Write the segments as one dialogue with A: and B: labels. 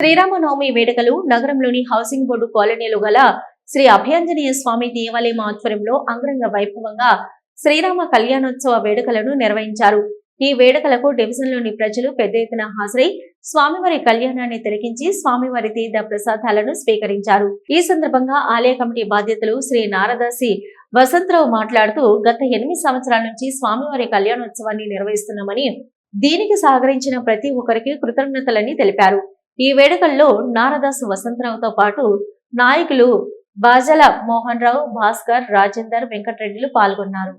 A: శ్రీరామనవమి వేడుకలు నగరంలోని housing board కాలనీలో గల శ్రీ అభయాంజనేయ స్వామి దేవాలయం ఆధ్వర్యంలో అంగరంగ వైభవంగా శ్రీరామ కళ్యాణోత్సవ వేడుకలను నిర్వహించారు. ఈ వేడుకలకు డివిజన్లోని ప్రజలు పెద్ద ఎత్తున హాజరై స్వామివారి కళ్యాణాన్ని తిలకించి స్వామివారి తీర్థ ప్రసాదాలను స్వీకరించారు. ఈ సందర్భంగా ఆలయ కమిటీ బాధ్యతలు శ్రీ నారదాసి వసంతరావు మాట్లాడుతూ గత ఎనిమిది సంవత్సరాల నుంచి స్వామివారి కళ్యాణోత్సవాన్ని నిర్వహిస్తున్నామని దీనికి సహకరించిన ప్రతి ఒక్కరికి కృతజ్ఞతలని తెలిపారు. ఈ వేడుకల్లో నారదాసు వసంతరావుతో పాటు నాయకులు బాజల మోహన్ రావు భాస్కర్ రాజేందర్ వెంకటరెడ్డిలు పాల్గొన్నారు.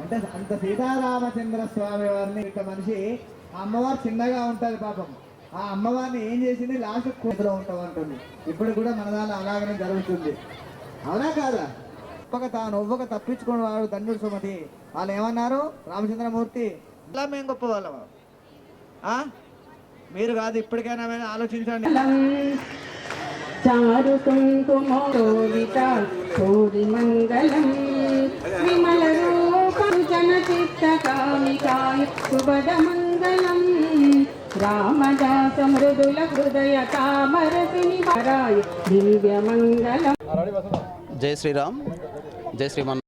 B: అంటే అంత సీతారామచంద్ర స్వామి వారిని ఇక మనిషి ఆ అమ్మవారు చిన్నగా ఉంటది పాపం. ఆ అమ్మవారిని ఏం చేసింది? లాస్ట్ కూతులో ఉంటాం అంటుంది. ఇప్పుడు కూడా మన దానిలో అలాగనే జరుగుతుంది. అవునా కాదా? ఒప్పక తాను ఒవ్వక తప్పించుకుని వాడు తండ్రి సుమతి. వాళ్ళు ఏమన్నారు? రామచంద్రమూర్తి. ఇలా మేము గొప్ప వాళ్ళం ఆ? మీరు కాదు ఇప్పటికైనా ఆలోచించండి.
C: చారు కుంకుమోవిత కోరి మంగళం. విమల రూపం జన చిత్త కామికాయ శుభద మంగళం. రామదాస మృదుల హృదయ తామరసిని వరాయ దివ్య మంగళం.
D: జై శ్రీరామ్. జై శ్రీమన్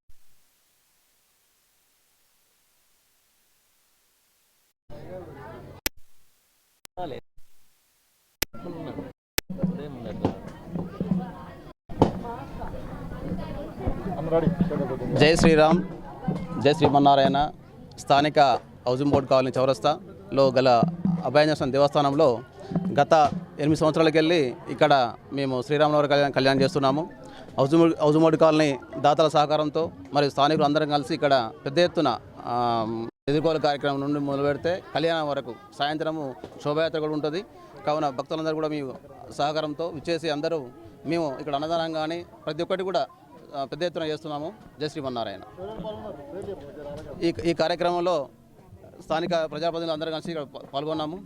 D: జై శ్రీరామ్ జై శ్రీమన్నారాయణ. స్థానిక హౌసింగ్ బోర్డు కాలనీ చౌరస్తాలో గల అభయాంజనేయ దేవస్థానంలో గత ఎనిమిది సంవత్సరాలకెళ్ళి ఇక్కడ మేము శ్రీరామనవరి కళ్యాణం కళ్యాణం చేస్తున్నాము. హౌసింగ్ హౌసింగ్ కాలనీ దాతల సహకారంతో మరియు స్థానికులు అందరం కలిసి ఇక్కడ పెద్ద ఎత్తున ఎదుర్కోలు కార్యక్రమం నుండి మొదలు పెడితే కళ్యాణం వరకు సాయంత్రము శోభయాత్ర కూడా ఉంటుంది. కావున భక్తులందరూ కూడా మీ సహకారంతో విచ్చేసి అందరూ మేము ఇక్కడ అన్నదానం కానీ ప్రతి ఒక్కటి కూడా పెద్ద ఎత్తున చేస్తున్నాము. జయ శ్రీమన్నారాయణ. ఈ ఈ కార్యక్రమంలో స్థానిక ప్రజాప్రతినిధులు అందరూ కలిసి ఇక్కడ పాల్గొన్నాము.